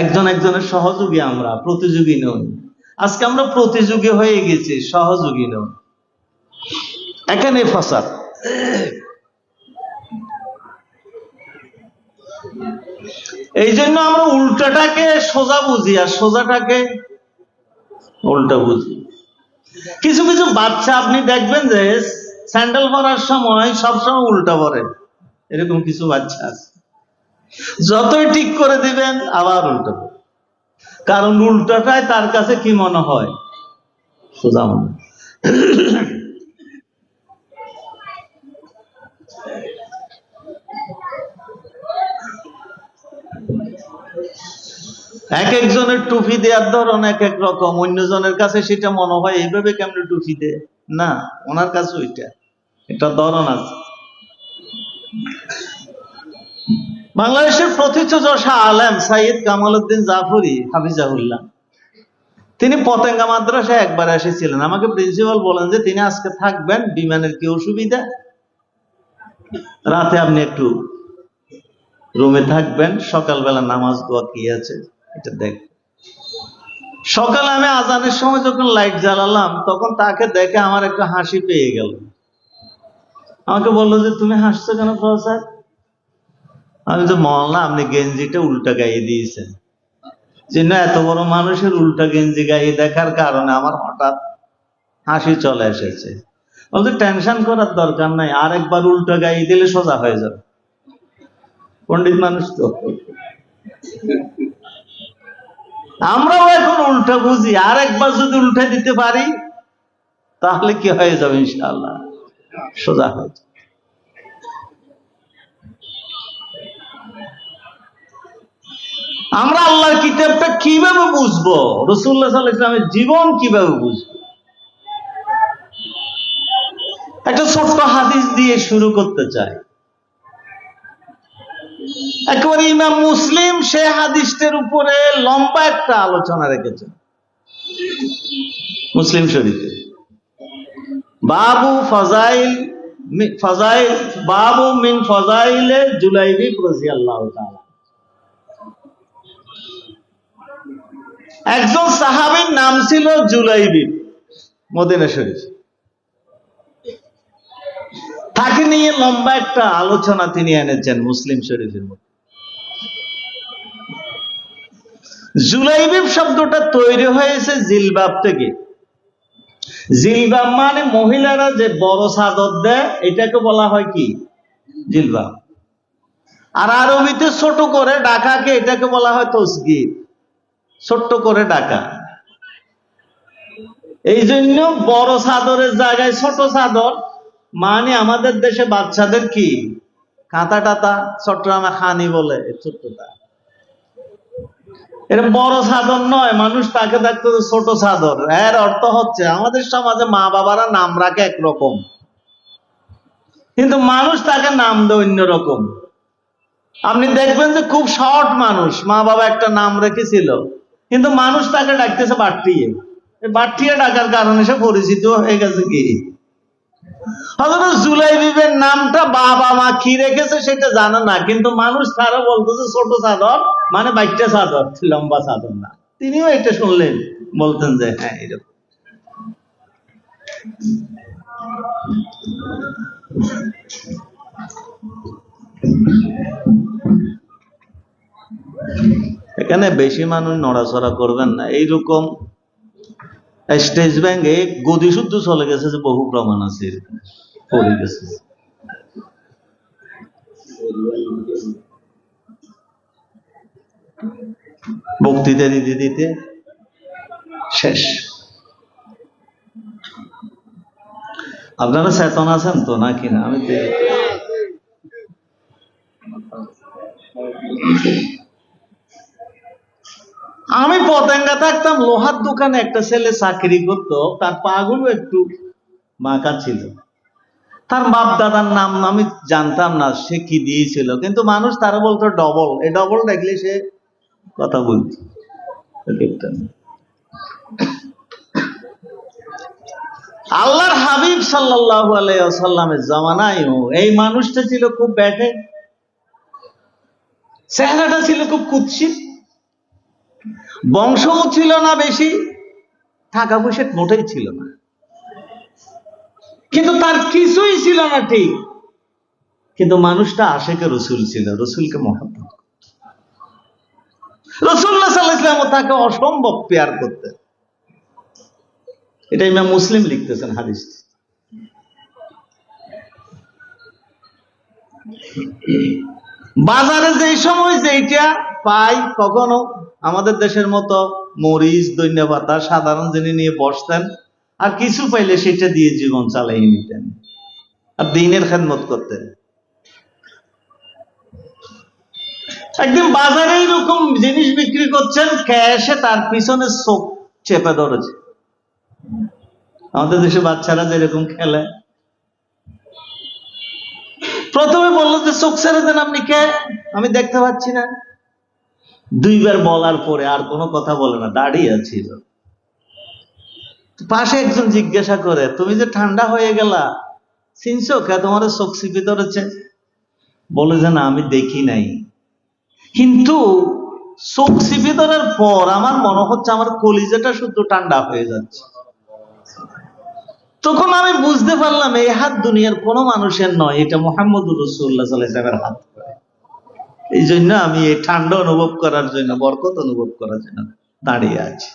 একজন একজনের সহযোগী আমরা, প্রতিযোগী নই। আজকে আমরা প্রতিযোগী হয়ে গেছি, সহযোগী নই। এখানে ফাসাদ এই জন্য আমরা উল্টাটাকে সোজা বুঝি, আর সোজাটাকে উল্টা বুঝি। কিছু কিছু বাচ্চা আপনি দেখবেন যে স্যান্ডেল পরার সময় সবসময় উল্টা পরে। এরকম কিছু বাচ্চা আছে। যতই ঠিক করে দিবেন, আবার উল্টো কারণ উল্টাটাই তার কাছে কি মনে হয়? সোজা মনে এক একজনের টুপি দেওয়ার ধরন এক এক রকম, অন্যজনের কাছে সেটা মনে হয়, এইভাবে কেমন টুপি দে না, ওনার কাছে ওইটা এটা ধরন আছে। বাংলাদেশের প্রথিতযশা আলেম সাইয়দ কামাল উদ্দিন জাফরি হাফিজাহুল্লাহ। তিনি পতেঙ্গা মাদ্রাসায় একবার এসেছিলেন। আমাকে প্রিন্সিপাল বলেন যে, তিনি আজকে থাকবেন, বিমানের কি অসুবিধা? রাতে আপনি একটু রুমে থাকবেন, সকালবেলা নামাজ দোয়া কি আছে এটা দেখ সকালে আমি আজানের সময় যখন লাইট জ্বালালাম, তখন তাকে দেখে আমার একটা হাসি পেয়ে গেল। আমাকে বলল যে, তুমি হাসছো কেন, প্রফেসর? আমি তো মহল্লা আপনি গেঞ্জিটা উল্টা গাইয়ে দিয়েছেন। যে, না, এত বড় মানুষের উল্টা গেঞ্জি গাইয়ে দেখার কারণে আমার হঠাৎ হাসি চলে এসেছে। বলতে টেনশন করার দরকার নাই আরেকবার উল্টা গাইয়ে দিলে সোজা হয়ে যাবে। পণ্ডিত মানুষ তো। আমরাও এখন উল্টা বুঝি, আর একবার যদি উল্টে দিতে পারি, তাহলে কি হয়ে যাবে ইনশাআল্লাহ? সোজা হয়ে যাবে। আমরা আল্লাহর কিতাবটা কীভাবে বুঝব? রসুল্লাহ সাল্লাহ ইসলামের জীবন কীভাবে বুঝব? একটা ছোট্ট হাদিস দিয়ে শুরু করতে চাই। একেবারে ইমাম মুসলিম সে হাদিসটার উপরে লম্বা একটা আলোচনা রেখেছেন। মুসলিম শরীফে। বাবু ফজাইল ফজাইল বাবু মিন ফজাইলে জুলাইবি রাদিয়াল্লাহু তাআলা। একজন সাহাবীর নাম ছিল জুলাইবি মদিনা শরীফ। তাকে নিয়ে লম্বা একটা আলোচনা তিনি এনেছেন মুসলিম শরীফের মধ্যে। জুলাইবিব শব্দটা তৈরি হয়েছে জিলবাব থেকে। জিলবাব মানে মহিলারা যে বড় চাদর দেয়, এটাকে বলা হয় কি? জিলবাব। আর আরবিতে ছোট করে ডাকাকে এটাকে বলা হয় তসগির। ছোট্ট করে ডাকা। এই জন্য বড় চাদরের জায়গায় ছোট চাদর মানে আমাদের দেশে বাচ্চাদের কি? কাঁথা টাতা, চট্টগ্রামে খানি বলে ছোট্টটা। এটা বড় চাদর নয়, মানুষ তাকে দেখতে ছোট চাদর। এর অর্থ হচ্ছে, আমাদের সমাজে মা বাবারা নাম রাখে একরকম। কিন্তু মানুষ তাকে নাম দেয় অন্য রকম আপনি দেখবেন যে খুব শর্ট মানুষ, মা বাবা একটা নাম রেখেছিল। কিন্তু মানুষ তাকে ডাকতেছে বাট্টিয়ে। এই বাট্টিয়ে ডাকার কারণে সে পরিচিত হয়ে গেছে কি? হয়তো জুলাই নামটা বাবা মা কি রেখেছে সেটা জানে না, কিন্তু মানুষ তারা বলতেছে ছোট চাদর মানে বাইকটা চাদর, লম্বা চাদর না। তিনিও এটা শুনলেন, বলতেন যে হ্যাঁ এরকম। এখানে বেশি মানুষ নড়াচড়া করবেন না। এইরকম স্টেজ ব্যাংকে গদি শুদ্ধ চলে গেছে যে বহু প্রমাণ আছে। পড়ে গেছে। বক্তৃতা দিতে দিতে শেষ। আপনারা চেতন আছেন তো নাকি না? আমি আমি পতেঙ্গা থাকতাম, লোহার দোকানে একটা ছেলে চাকরি করতো, তার পাগুলো একটু বাঁকা ছিল। তার বাপ দাদার নাম আমি জানতাম না, সে কি দিয়েছিল। কিন্তু মানুষ তারা বলতো, ডবল। এই ডবল দেখলে সে কথা বলতো। আল্লাহর হাবিব সাল্লাল্লাহু আলাইহি ওয়াসাল্লামের জামানায়ও এই মানুষটা ছিল খুব ব্যাটে চেহারাটা ছিল খুব কুৎসিত। বংশও ছিল না বেশি, টাকা পয়সা মোটেই ছিল না। কিন্তু তার কিছুই ছিল না ঠিক। কিন্তু মানুষটা আশেকে রসুল ছিল, রসুলকে মহাত্মা রসুল্লাহ সাল্লাহাম তাকে অসম্ভব পেয়ার করতেন। এটা ইমাম মুসলিম লিখতেছেন হাদিস বাজারে যে সময় যেইটা পাই, কখনো আমাদের দেশের মতো মরিচ দৈন্য পাতা সাধারণ জিনিস নিয়ে বসতেন, আর কিছু পাইলে সেটা দিয়ে জীবন চালাই নিতেন। আর দিনের খেদমত করতেন। একদিন বাজারে এরকম জিনিস বিক্রি করছেন, ক্যাশে তার পিছনে চোখ চেপে ধরেছে। আমাদের দেশে বাচ্চারা যেরকম খেলে। প্রথমে বলল যে, চোখ ছেড়ে দেন আপনি কে? আমি দেখতে পাচ্ছি না। দুইবার বলার পরে আর কোনো কথা বলে না, দাঁড়িয়ে ছিল। পাশে একজন জিজ্ঞাসা করে, তুমি যে ঠান্ডা হয়ে গেলা, চিনছো কে? তোমার চোখ চিপে ধরেছে বলে যে, না, আমি দেখি নাই। কিন্তু চোখ ধরার পর আমার মনে হচ্ছে আমার কলিজাটা শুদ্ধ ঠান্ডা হয়ে যাচ্ছে। তখন আমি বুঝতে পারলাম, এই হাত দুনিয়ার কোনো মানুষের নয়, এটা মোহাম্মদ রসুল্লাহ সাল্লামের হাত। এই জন্য আমি এই ঠান্ডা অনুভব করার জন্য, বরকত অনুভব করার জন্য দাঁড়িয়ে আছি।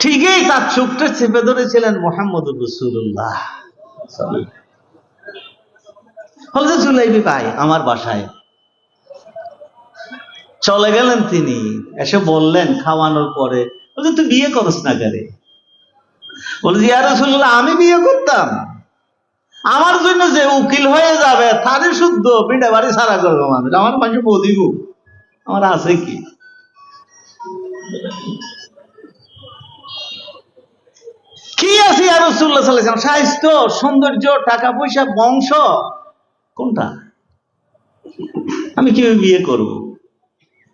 ঠিকই তার চোখটা চেপে ধরেছিলেন মোহাম্মদ রসুল্লাহ হলে জুলাইবি ভাই, আমার বাসায়। চলে গেলেন তিনি, এসে বললেন খাওয়ানোর পরে, বলছে, তুই বিয়ে করস না কেরে বলে যে রসুল্লাহ আমি বিয়ে করতাম। আমার জন্য যে উকিল হয়ে যাবে, তারই শুদ্ধ, পিঠে বাড়ি সারা করব মানুষ। আমার মানুষ বদিব আমার আছে কি? কি আছে আর রসুল্লাহ সাল্লাম স্বাস্থ্য, সৌন্দর্য, টাকা পয়সা, বংশ, কোনটা? আমি কীভাবে বিয়ে করব?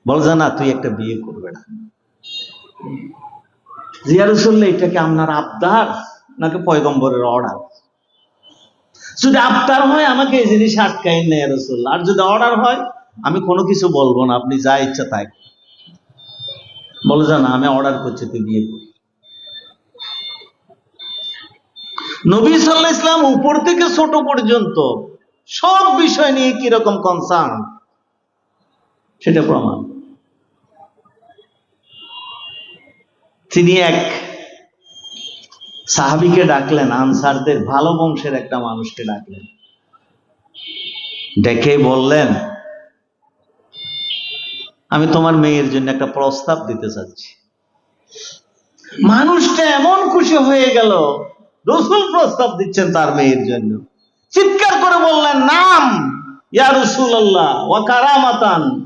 বল না তুই একটা বিয়ে করবে না। জিয়ারুসুল্লাহ এটাকে আপনার আবদার নাকি পয়গম্বরের অর্ডার? যদি আবদার হয়, আমাকে এই জিনিস আটকাই নেই রসুল্লাহ আর যদি অর্ডার হয়, আমি কোনো কিছু বলব না, আপনি যা ইচ্ছা তাই বলে না আমি অর্ডার করছি, তুই বিয়ে করি। নবী সাল্লাহ ইসলাম উপর থেকে ছোট পর্যন্ত সব বিষয় নিয়ে কীরকম কনসার্ন সেটা প্রমাণ। তিনি এক সাহাবিকে ডাকলেন, আনসারদের ভালো বংশের একটা মানুষকে ডাকলেন। ডেকে বললেন, আমি তোমার মেয়ের জন্য একটা প্রস্তাব দিতে চাচ্ছি। মানুষটা এমন খুশি হয়ে গেল, রসুল প্রস্তাব দিচ্ছেন তার মেয়ের জন্য। চিৎকার করে বললেন, নাম, ইয়া রসুল আল্লাহ ও কারামাতান।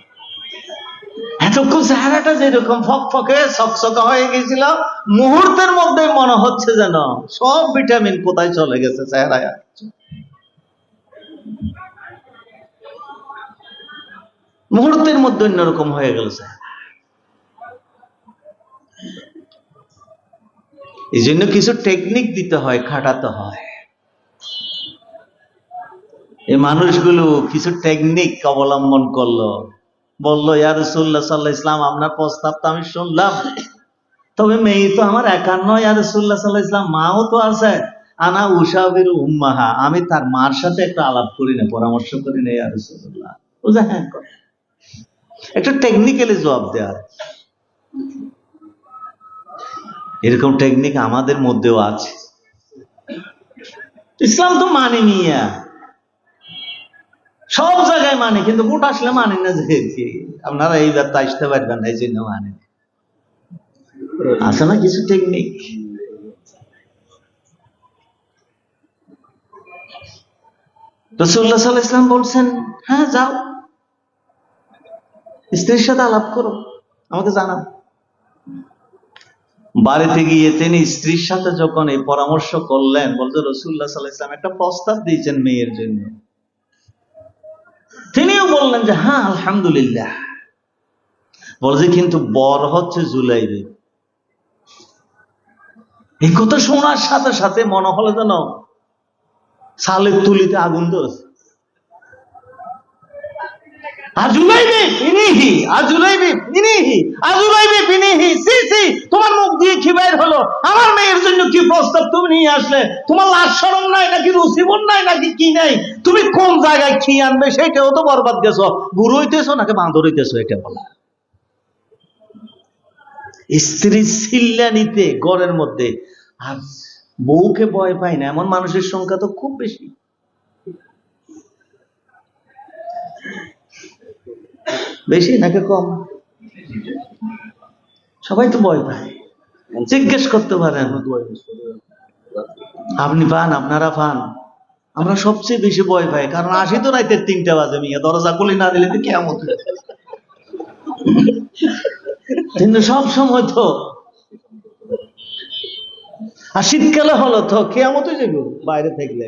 এতক্ষণ চেহারাটা যেরকম ফকফকে সকসকা হয়ে গেছিল, মুহূর্তের মধ্যে মনে হচ্ছে যেন সব ভিটামিন কোথায় চলে গেছে চেহারায় মুহূর্তের মধ্যে অন্যরকম হয়ে গেল এই জন্য কিছু টেকনিক দিতে হয়, খাটাতে হয়। এই মানুষগুলো কিছু টেকনিক অবলম্বন করল। বলল, ইয়া রসুল্লাহ সাল্লাহ ইসলাম আপনার প্রস্তাব তো আমি শুনলাম। তবে মেয়ে তো আমার একার নয়, ইয়া রসুল্লাহ সাল্লাহ ইসলাম মাও তো আছে। আনা উষাবির উম্মাহা, আমি তার মার সাথে একটা আলাপ করি না, পরামর্শ করি না, ইয়া রসুল্লাহ বুঝা হ্যাঁ একটু টেকনিক্যালি জবাব দেওয়া এরকম টেকনিক আমাদের মধ্যেও আছে। ইসলাম তো মানে মিয়া সব জায়গায় মানে কিন্তু ভোট আসলে মানে না যে আপনারা এই ব্যাপারটা আসতে পারবেন এই জন্য মানে। আছে না কিছু টেকনিক রসুল্লাহ সাল্লাহ ইসলাম বলছেন হ্যাঁ যাও। স্ত্রীর সাথে আলাপ করো, আমাকে জানাও। বাড়িতে গিয়ে তিনি স্ত্রীর সাথে যখন এই পরামর্শ করলেন, বলতে রসুল্লাহ সাল্লাহ ইসলাম একটা প্রস্তাব দিয়েছেন মেয়ের জন্য। তিনিও বললেন যে হ্যাঁ আলহামদুলিল্লাহ। বলছে, কিন্তু বর হচ্ছে জুলাইবে এই কথা শোনার সাথে সাথে মনে হলো যেন সালের তুলিতে আগুন ধরেছে। তোমার মুখ দিয়ে কোন জায়গায় আনবে তো বরবাদ হইতেছো নাকি এটা বলা? স্ত্রী ঘরের মধ্যে। আর বউকে ভয় পায় না, এমন মানুষের সংখ্যা তো খুব বেশি। বেশি নাকি কম? সবাই তো ভয় পায়। জিজ্ঞেস করতে পারেন আপনি পান, আপনারা পান। আমরা সবচেয়ে বেশি ভয় পাই, কারণ আসি তো রাইতের তিনটা বাজে মিয়া, দরজা খুলি না দিলে কেমন? কিন্তু সব সময় তো। আর শীতকালে হলো তো কেমন যাব বাইরে থাকলে।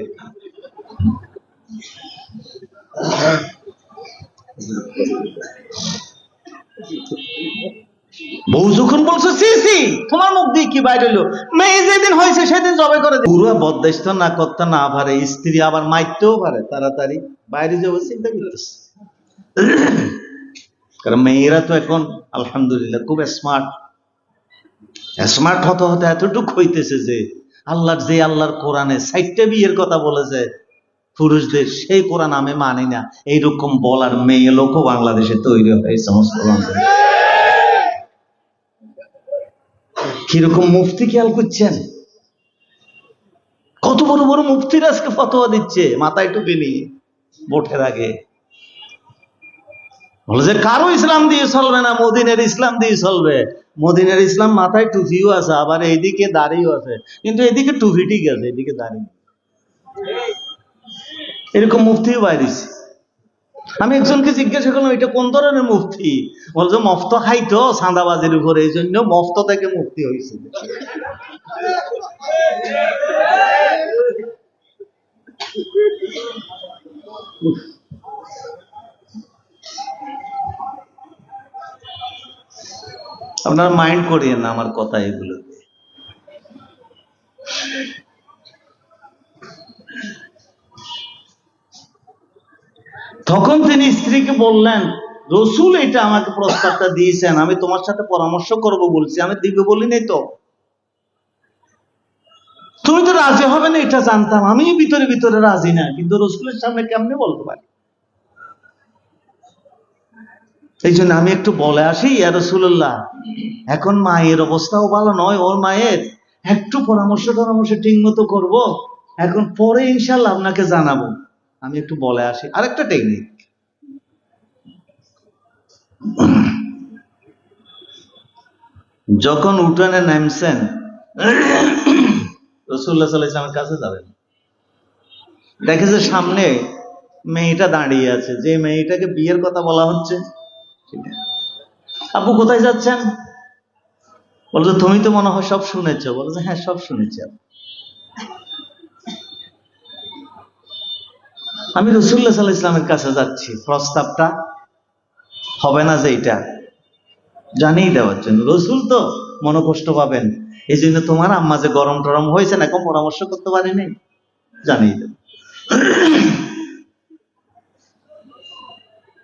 বউ যখন বলছো, সি সি, তোমার মুখ দিয়ে কি বাইরে হলো মেয়ে যেদিন হয়েছে, সেদিন জবে করে পুরো বদাইস্ত না করতে না পারে, স্ত্রী আবার মারতেও পারে, তাড়াতাড়ি বাইরে যাব, চিন্তা করতেছে। কারণ মেয়েরা তো এখন, আলহামদুলিল্লাহ, খুব স্মার্ট স্মার্ট হতে হতে এতটুকু হইতেছে যে, আল্লাহর যে আল্লাহর কোরআনে সাইটটা বিয়ের কথা বলেছে পুরুষদের সেই কোরআন আমি মানি না। এইরকম বলার মেয়ে লোকও বাংলাদেশে তৈরি হয় সমস্ত কীরকম মুফতি খেয়াল করছেন? কত বড় বড় মুফতির আজকে ফতোয়া দিচ্ছে, মাথায় টুপি নিয়ে, ভোটের আগে। বলে যে, কারও ইসলাম দিয়ে চলবে না, মদিনের ইসলাম দিয়ে চলবে। মদিনের ইসলাম মাথায় টুপিও আছে, আবার এইদিকে দাঁড়িয়েও আছে। কিন্তু এদিকে টুপি ঠিক আছে এদিকে দাড়ি নেই। এরকম মুফতিও বাইরেছে আমি একজনকে জিজ্ঞাসা করলাম, এটা কোন ধরনের মুফতি? বলছে মফত খাইতো সাঁদাবাজির উপরে, এই জন্য মফত থেকে মুক্তি হয়েছে আপনারা মাইন্ড করিয়েন না আমার কথা এগুলো তখন তিনি স্ত্রীকে বললেন, রসুল এটা আমাকে প্রস্তাবটা দিয়েছেন, আমি তোমার সাথে পরামর্শ করব বলছি, আমি দিবে বলি নাই তো। তুমি তো রাজি হবে না, এটা জানতাম আমি ভিতরে ভিতরে রাজি না, কিন্তু রসুলের সামনে কেমনে বলতে পারি? এই জন্য আমি একটু বলে আসি, ইয়া রসুল্লাহ এখন মায়ের অবস্থাও ভালো নয়, ওর মায়ের, একটু পরামর্শ টরামর্শ ঠিক মতো করব, এখন পরে ইনশাল্লাহ আপনাকে জানাব। আমি একটু বলে আসি। আরেকটা টেকনিক যখন উঠানে নামছেন রসুল্লাহ সাল্লাহ কাছে যাবেন। দেখে যে সামনে মেয়েটা দাঁড়িয়ে আছে। যে মেয়েটাকে বিয়ের কথা বলা হচ্ছে। আপু কোথায় যাচ্ছেন? বলছে, তুমি তো মনে হয় সব শুনেছ। বলছে হ্যাঁ সব শুনেছি আপু। আমি রসুল্লাহ সাল্লাহ ইসলামের কাছে যাচ্ছি। প্রস্তাবটা হবে না যে এটা? জানিয়ে দেওয়ার জন্য। রসুল তো মনোকষ্ট পাবেন। এই জন্য তোমার আম্মা যে গরম টরম হয়েছে না এখন পরামর্শ করতে পারিনি। জানিয়ে দেব।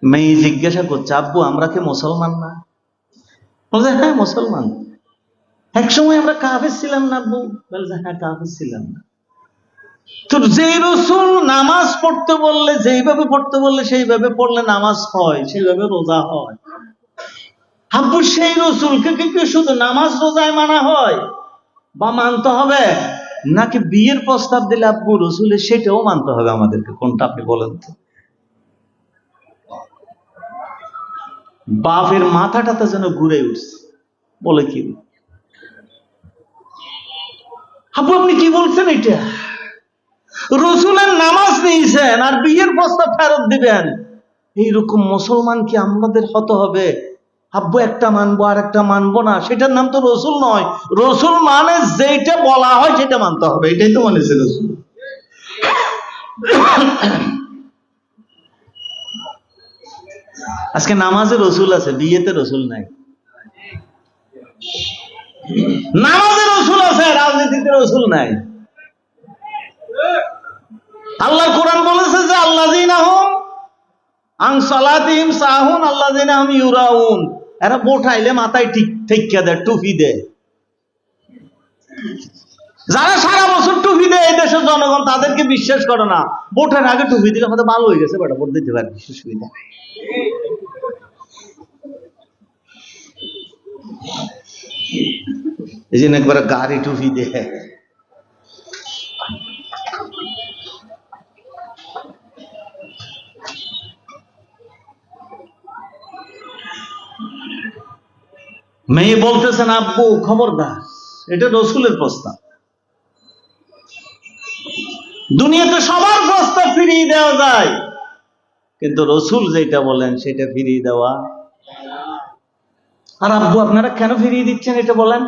মেয়ে জিজ্ঞাসা করছে, আব্বু, আমরা কি মুসলমান না? বলছে হ্যাঁ মুসলমান। এক সময় আমরা কাফের ছিলাম না, আব্বু। বলছে হ্যাঁ কাফের ছিলাম না। তো যে রসুল নামাজ পড়তে বললে, যেইভাবে পড়তে বললে সেইভাবে পড়লে নামাজ হয়, সেইভাবে রোজা হয়। আব্বু, সেই রসুলকে কি কি শুধু নামাজ রোজায় মানা হয়? বা মানতে হবে? নাকি বিয়ের প্রস্তাব দিলে আব্বু, রসুলের সেটাও মানতে হবে আমাদেরকে? কোনটা আপনি বলেন তো? বাপের মাথাটাতে যেন ঘুরে উঠছে। বলে কি? আব্বু, আপনি কি বলছেন এটা? রসুলের নামাজ নিয়েছেন আর বিয়ের প্রস্তাব ফেরত দিবেন। এইরকম মুসলমান কি আমাদের হতে হবে? আব্বু, একটা মানবো, আর একটা মানবো না। সেটার নাম তো রসুল নয়। রসুল মানে যেটা বলা হয় সেটা মানতে হবে। এটাই তো মানেছে রসুল। আজকে নামাজে রসুল আছে, বিয়েতে রসুল নাই। নামাজে রসুল আছে, রাজনীতিতে রসুল নাই। আল্লাহ কোরআন বলেছে যে আল্লাহ সাহুন আল্লাহ ইউরাউন। এরা বোঠাইলে মাথায় ঠিক ঠেকিয়া দেয় দেয়। যারা সারা বছর টুপি দেয় এই দেশের জনগণ, তাদেরকে বিশ্বাস করে না। ভোটের আগে টুপি দিলে আমাদের ভালো হয়ে গেছে, বেটা, ভোট দিতে পারে কিছু সুবিধা এই জন্য একবার গাড়ি টুপি দেয়। মেয়ে বলতেছেন, আব্বু, খবরদার। এটা রসুলের প্রস্তাব। দুনিয়াতে সবার প্রস্তাব ফিরিয়ে দেওয়া যায়। কিন্তু রসুল যেটা বলেন, সেটা ফিরিয়ে দেওয়া আর আব্বু, আপনারা কেন ফিরিয়ে দিচ্ছেন এটা বলেন?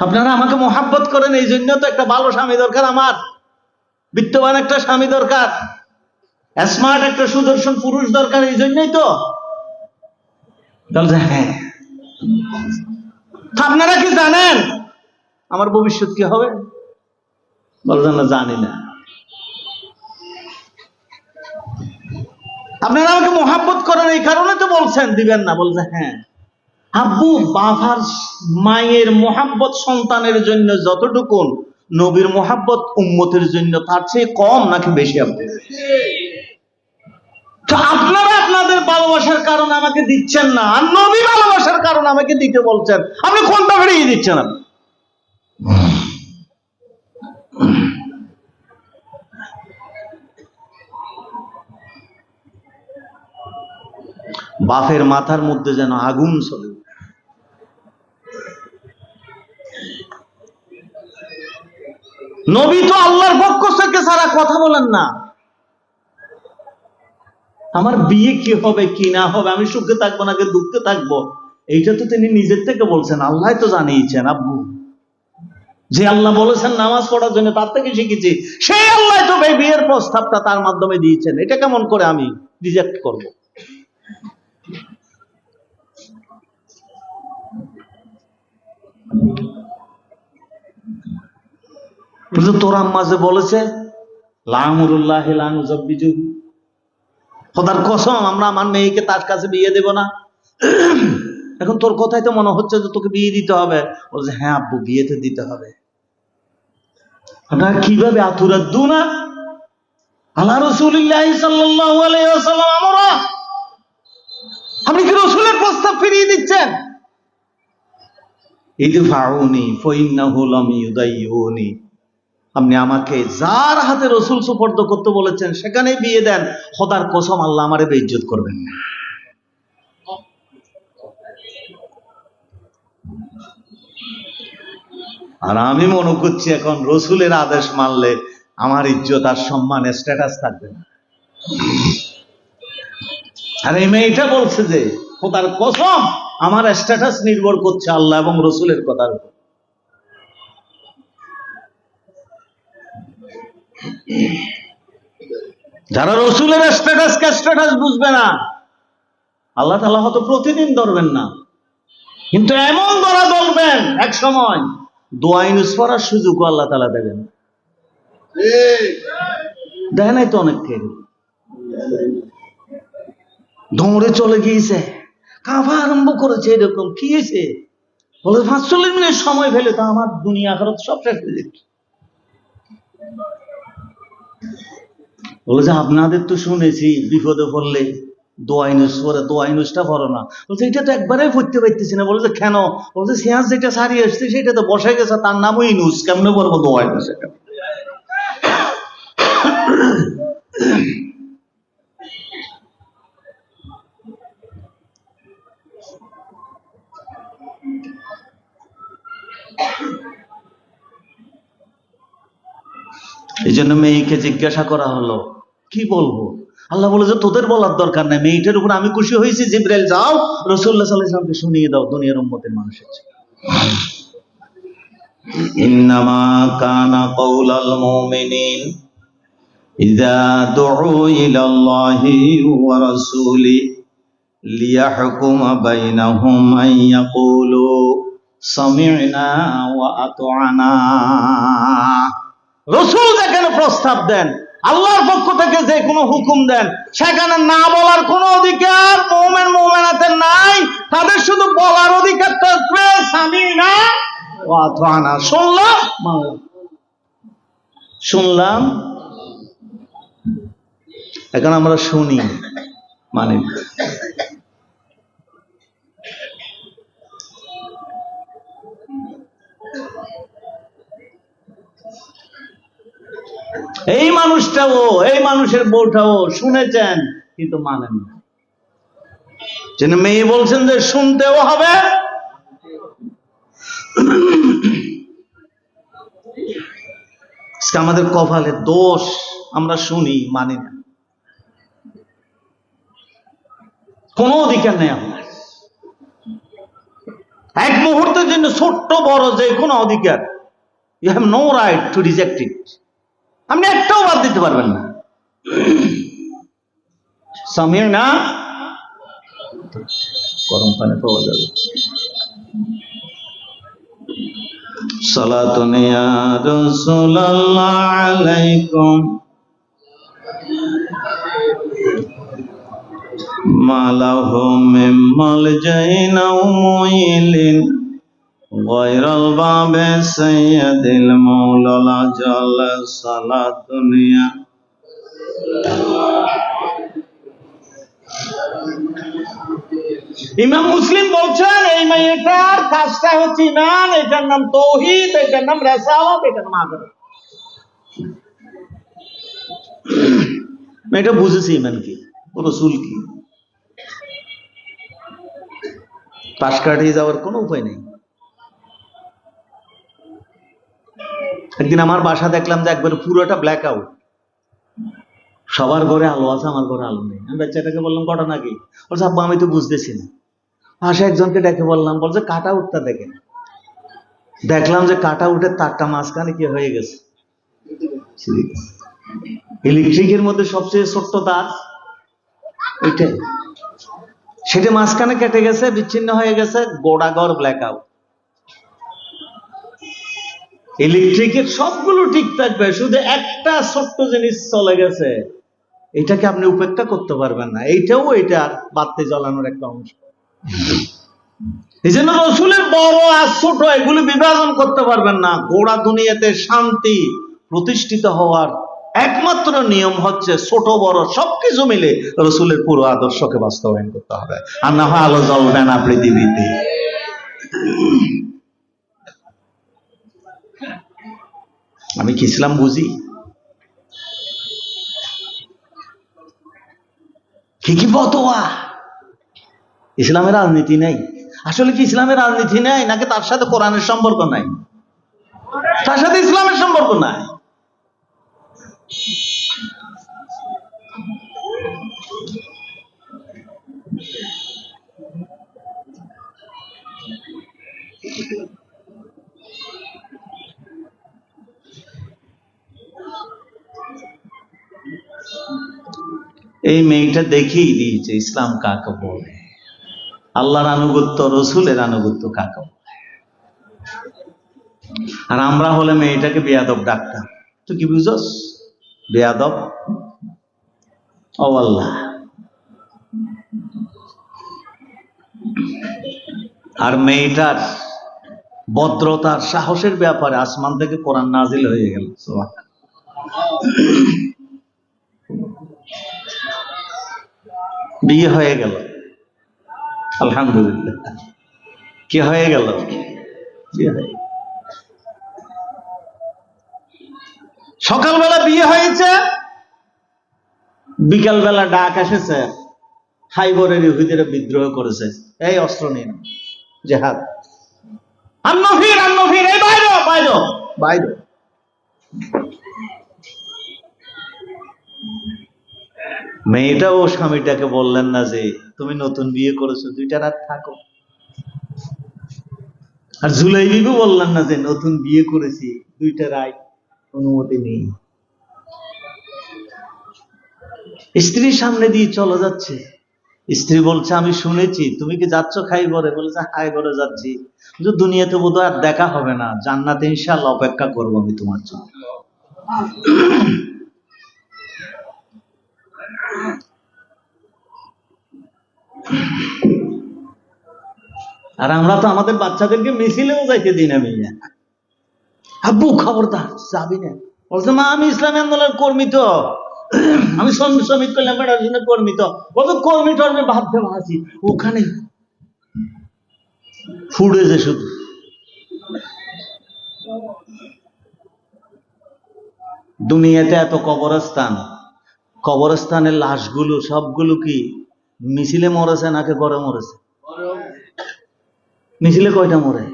আপনারা আমাকে মোহাব্বত করেন, এই জন্য তো একটা ভালো স্বামী দরকার আমার। বিত্তবান একটা স্বামী দরকার। স্মার্ট একটা সুদর্শন পুরুষ দরকার, এই জন্যই তো। হ্যাঁ আপনারা কি জানেন? আমার ভবিষ্যৎ কি হবে? বলছেন না জানি না। আপনারা আমাকে মোহাব্বত করেন এই কারণে তো বলছেন, দিবেন না, বলছে হ্যাঁ। আব্বু, বাবার, মায়ের মোহাব্বত সন্তানের জন্য যতটুকুন, নবীর মোহাব্বত উম্মতের জন্য তার চেয়ে কম নাকি বেশি আপনি তো আপনারা ভালোবাসার কারণে আমাকে দিচ্ছেন না। আর নবী ভালোবাসার কারণে আমাকে দিতে বলছেন। আপনি কোনটা ফিরিয়ে দিচ্ছেন? বাপের মাথার মধ্যে যেন আগুন চলে নবী তো আল্লাহর পক্ষ থেকে সারা কথা বলেন না। আমার বিয়ে কি হবে, কি না হবে, আমি সুখে থাকব নাকি দুঃখে থাকব? এইটা তো তিনি নিজের থেকে বলছেন আল্লাহ তো জানিয়েছেন, আব্বু। যে আল্লাহ বলেছেন নামাজ পড়ার জন্য তার থেকে শিখেছি, সেই আল্লাহ তো ভাই বিয়ের প্রস্তাবটা তার মাধ্যমে দিয়েছেন। এটা কেমন করে আমি রিজেক্ট করব? তোর আম্মা যে বলেছে, লামুরুল্লাহ লানুজব্বিজু খোদার কসম, আমরা আমার মেয়েকে তার কাছে বিয়ে দেব না। এখন তোর কথাই তো মনে হচ্ছে যে তোকে বিয়ে দিতে হবে। বলছে হ্যাঁ আব্বু, বিয়েতে দিতে হবে। কীভাবে আতুরা দু না? আল্লাহ ওয়াসাল্লাম, আমরা আপনি কি রসুলের প্রস্তাব ফিরিয়ে দিচ্ছেন? ইদফাউনি ফাইন্নাহু লাম ইউদাইয়ুনি আপনি আমাকে যার হাতে রসুল সুপর্দ করতে বলেছেন সেখানে বিয়ে দেন। খোদার কসম, আল্লাহ আমারে বেইজ্জত করবেন না। আর আমি মনে করছি এখন রসুলের আদেশ মানলে আমার ইজ্জত আর সম্মান স্ট্যাটাস থাকবে না। আর এই মেয়েটা বলছে যে, খোদার কসম, আমার স্ট্যাটাস নির্ভর করছে আল্লাহ এবং রসুলের কথার উপর। যারা রসুলের স্ট্যাটাস কে স্ট্যাটাস বুঝবে না, আল্লাহ তালা হয়তো প্রতিদিন ধরবেন না। কিন্তু এমন ধরা ধরবেন এক সময় দোয়াইন পড়ার সুযোগও আল্লাহ তালা দেবেন। দেখে নাই তো অনেককে? দৌড়ে চলে গিয়েছে। কাঁপা আরম্ভ করেছে এরকম। কি হয়েছে? বলে, পাঁচচল্লিশ মিনিট সময় ফেলে তো আমার দুনিয়া আখরত সব শেষ হয়ে যেত বলে যে, আপনাদের তো শুনেছি, বিপদে পড়লে দোয়াইনুস পরে না। বলছে, এটা তো একবারে পড়তে পারতেছি না। বলছে কেন? বলছে সিয়াস যেটা সারিয়ে সেটা তো বসে গেছে, তার নামও ইনুস, কেমনে পড়ব দোয়াইনুস এটা এই জন্য মেয়েকে জিজ্ঞাসা করা হলো কি বলবো আল্লাহ বলে যে তোদের বলার দরকার নাই মেয়েটার উপর আমি খুশি হয়েছি জিব্রাইল যাও রসুল্লাহ সাল্লাহ ইসলামকে শুনিয়ে দাও দুনিয়ার উম্মতের মানুষের জন্য। إنما كان قول المؤمنين إذا دعوا إلى الله ورسوله ليحكم بينهم أن يقولوا سمعنا وأطعنا রসুল যেখানে প্রস্তাব দেন আল্লাহর পক্ষ থেকে যে কোনো হুকুম দেন সেখানে না বলার কোনো অধিকার মোমেন মোমেনাতে নাই। তাদের শুধু বলার অধিকার থাকবে স্বামী না? শুনলাম? শুনলাম? এখন আমরা শুনি মানে এই মানুষটাও, এই মানুষের বউটাও শুনেছেন, কিন্তু মানেন না। যেন মেয়ে বলছেন যে শুনতেও হবে আমাদের কপালে দোষ আমরা শুনি, মানি না। কোনো অধিকার নেই আমার। এক মুহূর্তের জন্য ছোট্ট বড় যে কোনো অধিকার you have no right to reject it আপনি একটাও বাদ দিতে পারবেন না। সমীর না, গরম পানি পাওয়া যাবে। সালাতুন ইয়া রাসূলুল্লাহ আলাইকুম। মালাহু মালজাইন আও মুইলিন। غير الباب سيد المولى جل صلاة الدنيا ইমাম মুসলিম বলছেন এই মেয়েটার কাজটা হচ্ছে ইমান এটার নাম তৌহিদ এটার নাম রেসালত এটার নাম আদর মেয়েটা বুঝেছে ইমান কি ও রসুল কি পাশ কাটিয়ে যাওয়ার কোনো উপায় নেই একদিন আমার বাসা দেখলাম যে একবার পুরোটা ব্ল্যাক আউট সবার ঘরে আলো আছে, আমার ঘরে আলো নেই। আমি বাচ্চাটাকে বললাম ঘটনা কি বলছে, আব্বা, আমি তো বুঝতেছি না। পাশে একজনকে ডেকে বললাম, বলছে, কাটা উঠটা দেখে দেখলাম যে কাটা উঠে তারটা মাঝখানে কি হয়ে গেছে। ইলেকট্রিকের মধ্যে সবচেয়ে ছোট্ট তার ওইটাই সেটা মাঝখানে কেটে গেছে, বিচ্ছিন্ন হয়ে গেছে গোড়াগড় ব্ল্যাক আউট ইলেকট্রিকের সবগুলো ঠিক থাকবে, শুধু একটা ছোট্ট জিনিস চলে গেছে। এটাকে আপনি উপেক্ষা করতে পারবেন না। এইটাও এটা বাতি জ্বালানোর একটা অংশ। এই জন্য রসুলের বড় আর ছোট, এগুলি বিভাজন করতে পারবেন না। গোড়া দুনিয়াতে শান্তি প্রতিষ্ঠিত হওয়ার একমাত্র নিয়ম হচ্ছে ছোট, বড়, সবকিছু মিলে রসুলের পুরো আদর্শকে বাস্তবায়ন করতে হবে। আর না হয় আলো জ্বলবে না পৃথিবীতে। আমি কি ইসলাম বুঝি? কি কি ফতোয়া? ইসলামের রাজনীতি নেই। আসলে কি ইসলামের রাজনীতি নেই নাকি তার সাথে কোরআনের সম্পর্ক নাই? তার সাথে ইসলামের সম্পর্ক নাই। এই মেয়েটা দেখেই দিয়েছে ইসলাম কাকে বলে। আল্লাহর আনুগত্য, রসুলের আনুগত্য কাকে বলে। আর আমরা হলে মেয়েটাকে বেয়াদব ডাক্তার তুই কি বুঝস? বেয়াদব? ও আল্লাহ। আর মেয়েটার ভদ্রতার সাহসের ব্যাপারে আসমান থেকে কোরআন নাজিল হয়ে গেল। বিয়ে হয়ে গেল। আলহামদুলিল্লাহ। কি হয়ে গেল? সকালবেলা বিয়ে হয়েছে, বিকালবেলা ডাক এসেছে, হাইবরের ইহুদিরা বিদ্রোহ করেছে। এই অস্ত্র নিন। জেহাদ। আন্নফির আন্নফির, এই বাইরে বাইরে বাইরে। মেয়েটা ও স্বামীটাকে বললেন না যে, তুমি নতুন বিয়ে করেছ, দুইটা রাত থাকো। আর জুলাই বিবু বললেন না যে, নতুন বিয়ে করেছি, দুইটা রাত অনুমতি নেই। স্ত্রীর সামনে দিয়ে চলে যাচ্ছে। স্ত্রী বলছে, আমি শুনেছি, তুমি কি যাচ্ছ খাই ঘরে বলেছে হাই ঘরে যাচ্ছি দুনিয়াতে বোধহয় আর দেখা হবে না। জান্নাতে ইনশাল্লাহ অপেক্ষা করব আমি তোমার জন্য। আর আমরা তো আমাদের বাচ্চাদেরকে মিছিলেও যাইতে দিই না মেয়ে। আব্বু, খবরদার, যাবি না। বলছে, মা, আমি ইসলামী আন্দোলনের কর্মী তো। আমি শ্রমিক কল্যাণ ফেডারেশনের কর্মী তো। বলতো কর্মী টর্মী ভাব দেওয়া আছি। ওখানে ফুড়ে যে শুধু। দুনিয়াতে এত কবরস্থান। কবরস্থানের লাশগুলো, সবগুলো কি? মিছিলে মরেছে নাকি গড়ে মরেছে? মিছিলে কয়টা মরে?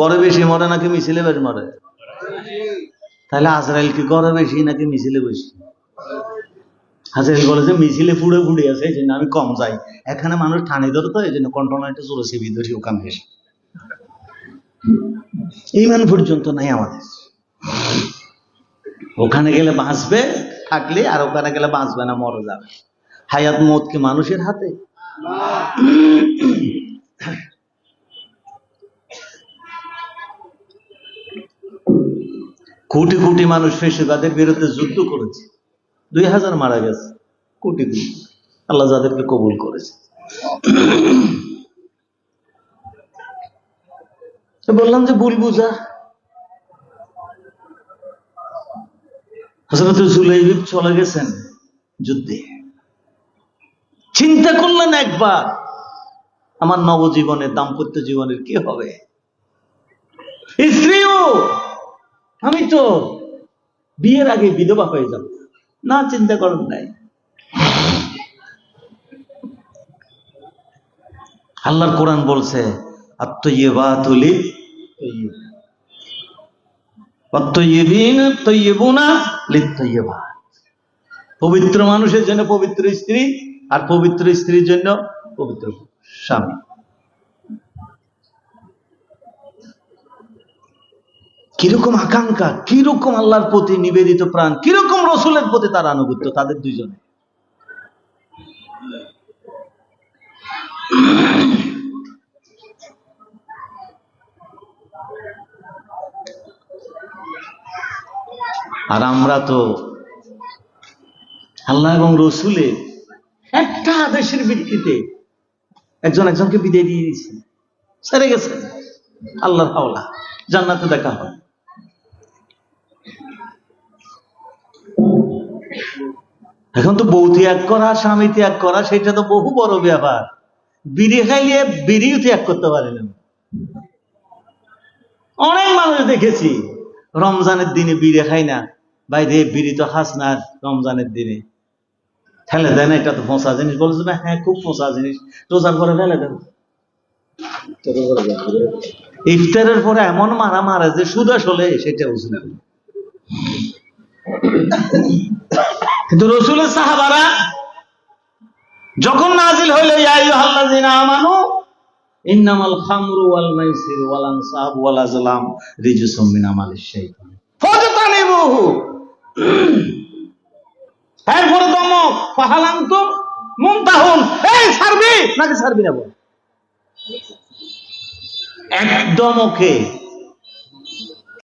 গড়ে বেশি মরে নাকি মিছিলে বেশি মরে? তাহলে আজরাইল কি গড়ে বেশি নাকি মিছিলে বেশি? আজরাইল বলে যে মিছিলে ফুড়ে ফুড়ে আছে, এই জন্য আমি কম যাই। এখানে মানুষ ঠানি ধরে তো, এই জন্য কন্ট্রোনাইটে চলে সেবি ধরি ওখানে এসে। ইমান পর্যন্ত নাই আমাদের। ওখানে গেলে বাঁচবে, থাকলে আর ওখানে গেলে বাঁচবে না, মরে যাবে। হায়াত মত কি মানুষের হাতে? কোটি কোটি মানুষ ফেসিবাদের বিরুদ্ধে যুদ্ধ করেছে। দুই হাজার মারা গেছে, কোটি কোটি। আল্লাহ যাদেরকে কবুল করেছে। বললাম যে ভুল বুঝা। হজরত জুলাইবিব চলে গেছেন যুদ্ধে। চিন্তা করলেন একবার, আমার নবজীবনের দাম্পত্য জীবনের কি হবে? স্ত্রীও, আমি তো বিয়ের আগে বিধবা হয়ে যাব। না, চিন্তা করেন নাই। আল্লাহর কোরআন বলছে আত্মইবিন তৈয়বুনা লিত্তইবাত পবিত্র মানুষের জন্য পবিত্র স্ত্রী আর পবিত্র স্ত্রীর জন্য পবিত্র স্বামী। কীরকম আকাঙ্ক্ষা, কীরকম আল্লাহর প্রতি নিবেদিত প্রাণ, কীরকম রসুলের প্রতি তার আনুগত্য তাদের দুইজনে আর আমরা তো আল্লাহ এবং রসুলের একটা আদেশের ভিত্তিতে একজন একজনকে বিদায় দিয়ে দিয়েছে। সেরে গেছে। আল্লাহর হাওলা। জান্নাতে দেখা হয়। এখন তো বউ ত্যাগ করা, স্বামী ত্যাগ করা, সেটা তো বহু বড় ব্যাপার। বিড়ি খাইলে বিড়িও ত্যাগ করতে পারে না। অনেক মানুষ দেখেছি, রমজানের দিনে বিড়ি খাই না। বাইরে বিড়ি তো খাস না রমজানের দিনে। ফেলে দেয় না, এটা তো ফোঁসা জিনিস বলছে না? হ্যাঁ খুব ফোঁসা জিনিস। রোজার পরে ফেলে দেন ইফতারের পরে এমন মারা মারা যে সুদা চলে সেটা বুঝলে কিন্তু রসুলের সাহাবারা যখন নাজিল হইল আমানু, ইন্নামাল খামরু ওয়াল মাইসির ওয়াল আনসাব ওয়াল আজলাম, রিজসুম মিন আমালিশ শাইতান। ফাজতানিবুহু। এরপরে দমক পাহালান্ত মুমতাহুন। এই ছাড়বি? নাকি ছাড়বি না বল? একদম ওকে।